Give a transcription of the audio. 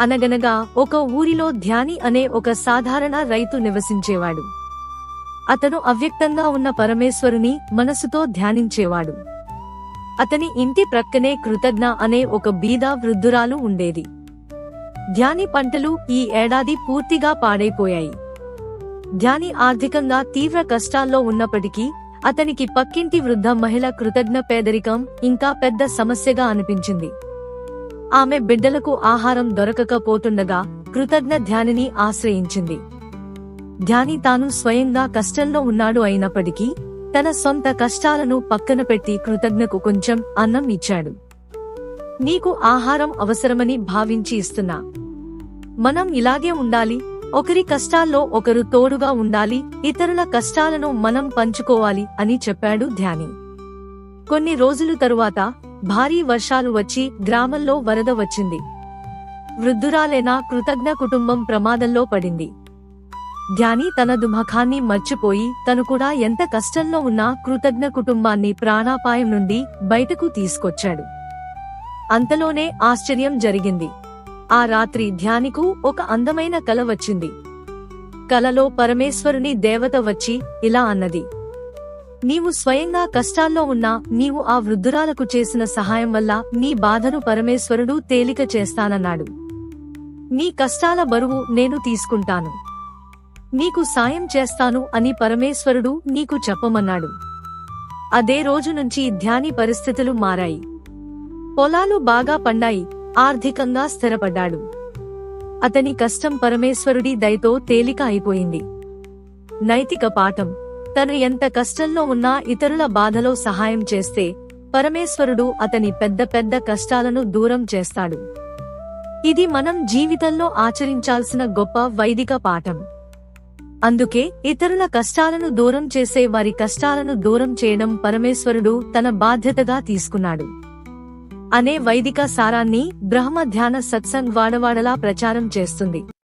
అనగనగా ఒక ఊరిలో ధ్యాని అనే ఒక సాధారణ రైతు నివసించేవాడు. అతను అవ్యక్తంగా ఉన్న పరమేశ్వరుని మనసుతో ధ్యానించేవాడు. అతని ఇంటి ప్రక్కనే కృతజ్ఞ అనే ఒక బీద వృద్ధురాలు ఉండేది. ధ్యాని పంటలు ఈ ఏడాది పూర్తిగా పాడైపోయాయి. ధ్యాని ఆర్థికంగా తీవ్ర కష్టాల్లో ఉన్నప్పటికీ అతనికి పక్కింటి వృద్ధ మహిళ కృతజ్ఞ పేదరికం ఇంకా పెద్ద సమస్యగా అనిపించింది. ఆమె బిడ్డలకు ఆహారం దొరకకపోతుండగా కృతజ్ఞ ధ్యానిని ఆశ్రయించింది. ధ్యాని తాను స్వయంగా కష్టంలో ఉన్నాడు అయినప్పటికీ తన సొంత కష్టాలను పక్కన పెట్టి కృతజ్ఞకు కొంచెం అన్నం ఇచ్చాడు. నీకు ఆహారం అవసరమని భావించి ఇస్తున్నా. మనం ఇలాగే ఉండాలి ఒకరి కష్టాల్లో ఒకరు తోడుగా ఉండాలి ఇతరుల కష్టాలను మనం పంచుకోవాలి అని చెప్పాడు ధ్యాని. కొన్ని రోజులు తరువాత భారీ వర్షాలు వచ్చి గ్రామంలో వరద వచ్చింది. వృద్ధురాలైన కృతజ్ఞ కుటుంబం ప్రమాదంలో పడింది. ధ్యాని తన దుమఖాన్ని మర్చిపోయి తను కూడా ఎంత కష్టంలో ఉన్నా కృతజ్ఞ కుటుంబాన్ని ప్రాణాపాయం నుండి బయటకు తీసుకొచ్చాడు. అంతలోనే ఆశ్చర్యం జరిగింది. ఆ రాత్రి ధ్యానికు ఒక అందమైన కల వచ్చింది. కలలో పరమేశ్వరుని దేవత వచ్చి ఇలా అన్నది నీవు స్వయంగా కష్టాల్లో ఉన్నా నీవు ఆ వృద్ధురాలకు చేసిన సహాయం వల్ల నీ బాధను పరమేశ్వరుడు తేలిక చేస్తానన్నాడు. నీ కష్టాల బరువు నేను తీసుకుంటాను. నీకు సాయం చేస్తాను అని పరమేశ్వరుడు నీకు చెప్పమన్నాడు. అదే రోజు నుంచి ధ్యాని పరిస్థితులు మారాయి. పొలాలు బాగా పండాయి ఆర్థికంగా స్థిరపడ్డాడు. అతని కష్టం పరమేశ్వరుడి దయతో తేలిక అయిపోయింది. నైతిక పాఠం. తను ఎంత కష్టంలో ఉన్నా ఇతరుల బాధలో సహాయం చేస్తే పరమేశ్వరుడు అతని పెద్ద పెద్ద కష్టాలను దూరం చేస్తాడు. ఇది మనం జీవితంలో ఆచరించాల్సిన గొప్ప వైదిక పాఠం. అందుకే ఇతరుల కష్టాలను దూరం చేసే వారి కష్టాలను దూరం చేయడం పరమేశ్వరుడు తన బాధ్యతగా తీసుకున్నాడు. అనే వైదిక సారాన్ని బ్రహ్మ ధ్యాన సత్సంగ్ వాడవాడలా ప్రచారం చేస్తుంది.